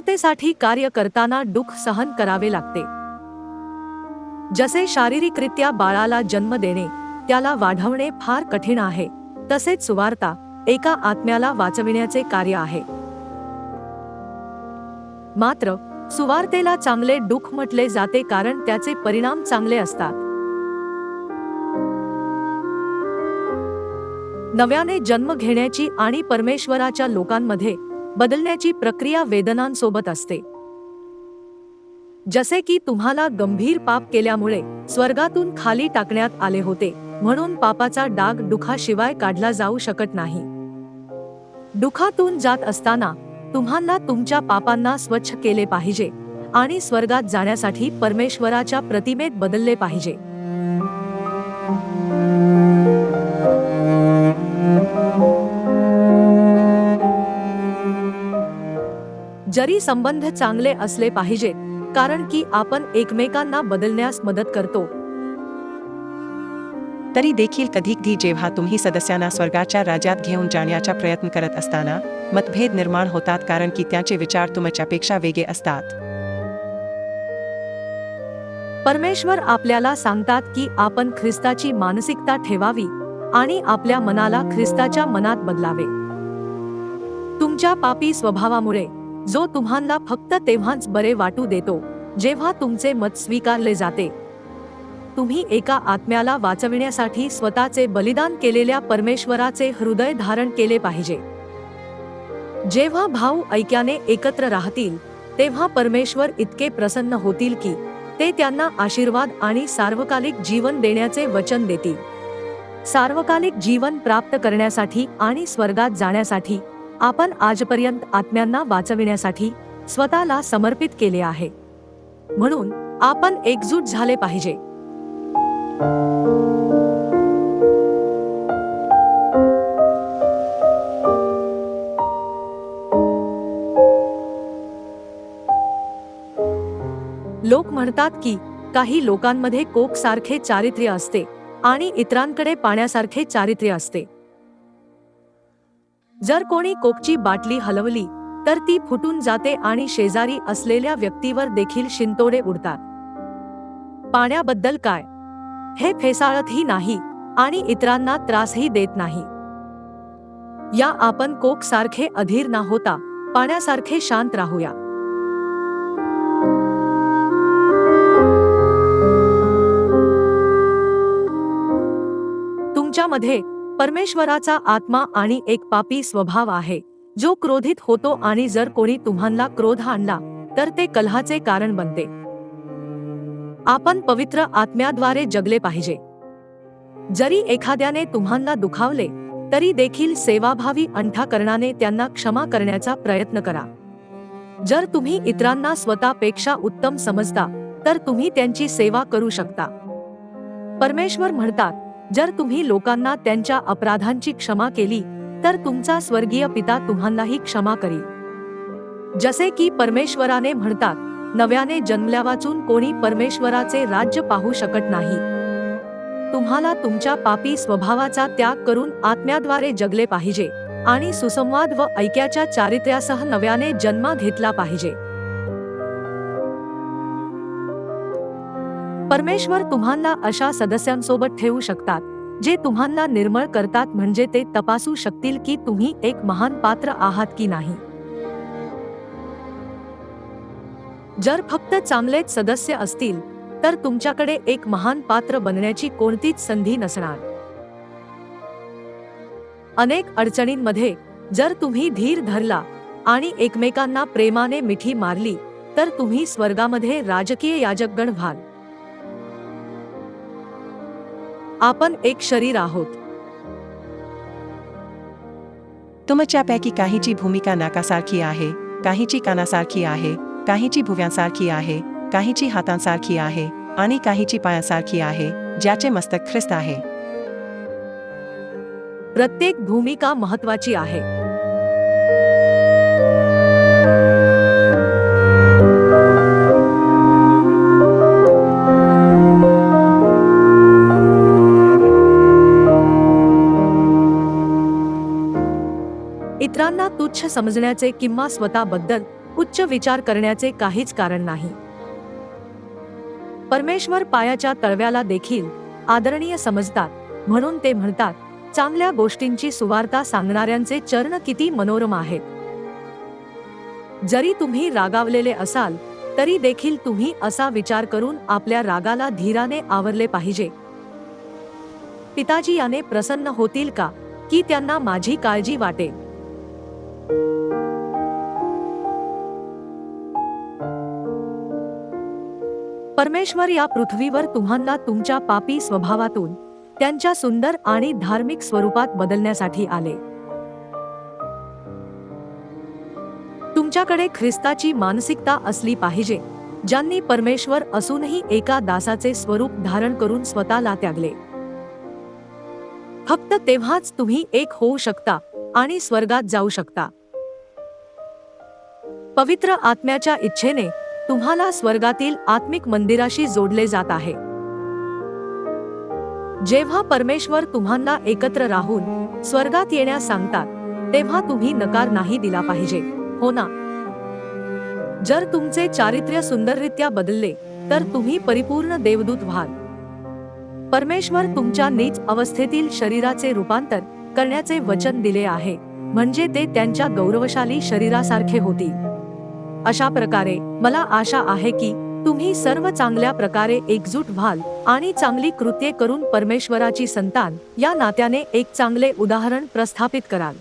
सुवार्तेसाठी कार्य करताना दुःख सहन करावे लागते. जसे शारीरिकरित्या बाळाला जन्म देणे त्याला वाढवणे फार कठीण आहे तसेच सुवार्ता एका आत्म्याला वाचविण्याचे कार्य आहे. मात्र सुवार्तेला चांगले दुःख म्हटले जाते कारण त्याचे परिणाम चांगले असतात. नव्याने जन्म घेण्याची आणि परमेश्वराच्या लोकांमध्ये बदलण्याची प्रक्रिया वेदनांसोबत असते. जसे की तुम्हाला गंभीर पाप केल्यामुळे स्वर्गातून खाली टाकण्यात आले होते म्हणून पापाचा डाग दुखाशिवाय काढला जाऊ शकत नाही. दुखातून जात असताना तुम्हाला तुमच्या पापांना स्वच्छ केले पाहिजे आणि स्वर्गात जाण्यासाठी परमेश्वराच्या प्रतिमेत बदलले पाहिजे. जरी संबंध चांगले असले पाहिजेत कारण की आपण एकमेकांना बदलण्यास मदत करतो. तरी देखील कधीकधी जेव्हा तुम्ही सदस्यांना स्वर्गाच्या राज्यात घेऊन जाण्याचा प्रयत्न करत असताना मतभेद निर्माण होतात कारण की त्यांचे विचार तुमच्यापेक्षा वेगळे असतात. परमेश्वर आपल्याला सांगतात की आपण ख्रिस्ताची मानसिकता ठेवावी आणि आपल्या मनाला ख्रिस्ताच्या मनात बदलावे. तुमच्या पापी स्वभावामुळे जो तुम्हाला फक्त तेव्हाच बरे वाटू देतो जेव्हा तुमचे मत स्वीकारले जाते. तुम्ही एका आत्म्याला वाचविण्यासाठी स्वतःचे बलिदान केलेल्या परमेश्वराचे हृदय धारण केले पाहिजे. जेव्हा भाऊ ऐक्याने एकत्र राहतील तेव्हा परमेश्वर इतके प्रसन्न होतील की ते त्यांना आशीर्वाद आणि सार्वकालिक जीवन देण्याचे वचन देतील. सार्वकालिक जीवन प्राप्त करण्यासाठी आणि स्वर्गात जाण्यासाठी आपण आजपर्यंत आत्म्यांना वाचविण्यासाठी स्वतःला समर्पित केले आहे. म्हणून आपण एकजूट झाले पाहिजे. लोक म्हणतात की काही लोकांमध्ये कोक सारखे चारित्र्य असते आणि इतरांकडे पाण्यासारखे चारित्र्य असते. जर कोणी कोकची बाटली हलवली तर ती फुटून जाते आणि शेजारी असलेल्या व्यक्तीवर देखील शिंतोडे उडतात. पाण्याबद्दल काय? हे फेसाळतही नाही आणि इतरांना त्रासही देत नाही. या आपण कोक सारखे अधीर ना होता पाण्यासारखे शांत राहूया. तुमच्यामध्ये परमेश्वराचा आत्मा आणि एक पापी स्वभाव आहे जो क्रोधित होतो आणि जर कोणी तुम्हाला क्रोध आणला तर ते कलहाचे कारण बनते. आपण पवित्र आत्म्याद्वारे जगले पाहिजे. जरी एखाद्याने तुम्हाला दुखावले तरी देखील सेवाभावी अंठाकरणाने त्यांना क्षमा करण्याचा प्रयत्न करा. जर तुम्ही इतरांना स्वतःपेक्षा उत्तम समजता तर तुम्ही त्यांची सेवा करू शकता. परमेश्वर म्हणतात जर तुम्ही लोकांना त्यांच्या अपराधांची क्षमा केली तर तुमचा स्वर्गीय पिता तुम्हालाही क्षमा करी. जसे की परमेश्वराने म्हणतात नव्याने जन्मल्या वाचून कोणी परमेश्वराचे राज्य पाहू शकत नाही. तुम्हाला तुमच्या पापी स्वभावाचा त्याग करून आत्म्याद्वारे जगले पाहिजे आणि सुसंवाद व ऐक्याच्या चारित्र्यासह नव्याने जन्म घेतला पाहिजे. परमेश्वर तुम्हाला अशा सदस्यांसोबत ठेवू शकतात जे तुम्हाला निर्मळ करतात म्हणजे ते तपासू शकतील की तुम्ही एक महान पात्र आहात की नाही. जर फक्त चांगलेच सदस्य असतील तर तुमच्याकडे एक महान पात्र बनण्याची कोणतीच संधी नसणार. अनेक अडचणींमध्ये जर तुम्ही धीर धरला आणि एकमेकांना प्रेमाने मिठी मारली तर तुम्ही स्वर्गामध्ये राजकीय याजकगण व्हाल. आपण एक शरीर आहोत. तुमच्यापैकी काहीची भूमिका नाकासारखी आहे काहीची कानासारखी आहे काहीची भुव्यांसारखी आहे काहीची हातांसारखी आहे आणि काहीची पायांसारखी आहे ज्याचे मस्तक ख्रिस्त आहे. प्रत्येक भूमिका महत्वाची आहे. तुच्छ समजण्याचे किंवा स्वतःबद्दल उच्च विचार करण्याचे काहीच कारण नाही. परमेश्वर पायाच्या तळव्याला देखील आदरणीय समजतात म्हणून ते म्हणतात चांगल्या गोष्टींची सुवार्ता सांगणाऱ्यांचे चरण किती मनोरम आहेत. जरी तुम्ही रागावलेले असाल तरी देखील तुम्ही असा विचार करून आपल्या रागाला धीराने आवरले पाहिजे. पिताजी याने प्रसन्न होतील का की त्यांना माझी काळजी वाटेल? परमेश्वर या पृथ्वीवर तुम्हाला तुमच्या पापी स्वभावातून त्यांच्या सुंदर आणि धार्मिक स्वरूपात बदलण्यासाठी आले. तुमच्याकडे ख्रिस्ताची मानसिकता असली पाहिजे ज्यांनी परमेश्वर असूनही एका दासाचे स्वरूप धारण करून स्वतःला त्यागले. फक्त तेव्हाच तुम्ही एक होऊ शकता आणि स्वर्गात जाऊ शकता. पवित्र आत्म्याच्या इच्छेने तुम्हाला स्वर्गातील आत्मिक मंदिराशी जोडले जात आहे. जेव्हा परमेश्वर तुम्हाला एकत्र राहून स्वर्गात येण्यास सांगतात तेव्हा तुम्ही नकार नाही दिला पाहिजे हो ना? जर तुमचे चारित्र्य सुंदररित्या बदलले तर तुम्ही परिपूर्ण देवदूत व्हाल. परमेश्वर तुमच्या नीच अवस्थेतील शरीराचे रूपांतर करण्याचे वचन दिले आहे म्हणजे ते त्यांच्या गौरवशाली शरीरासारखे होतील. अशा प्रकारे मला आशा आहे की तुम्ही सर्व चांगल्या प्रकारे एकजूट व्हाल आणि चांगली कृत्ये करून परमेश्वराची संतान या नात्याने एक चांगले उदाहरण प्रस्थापित कराल.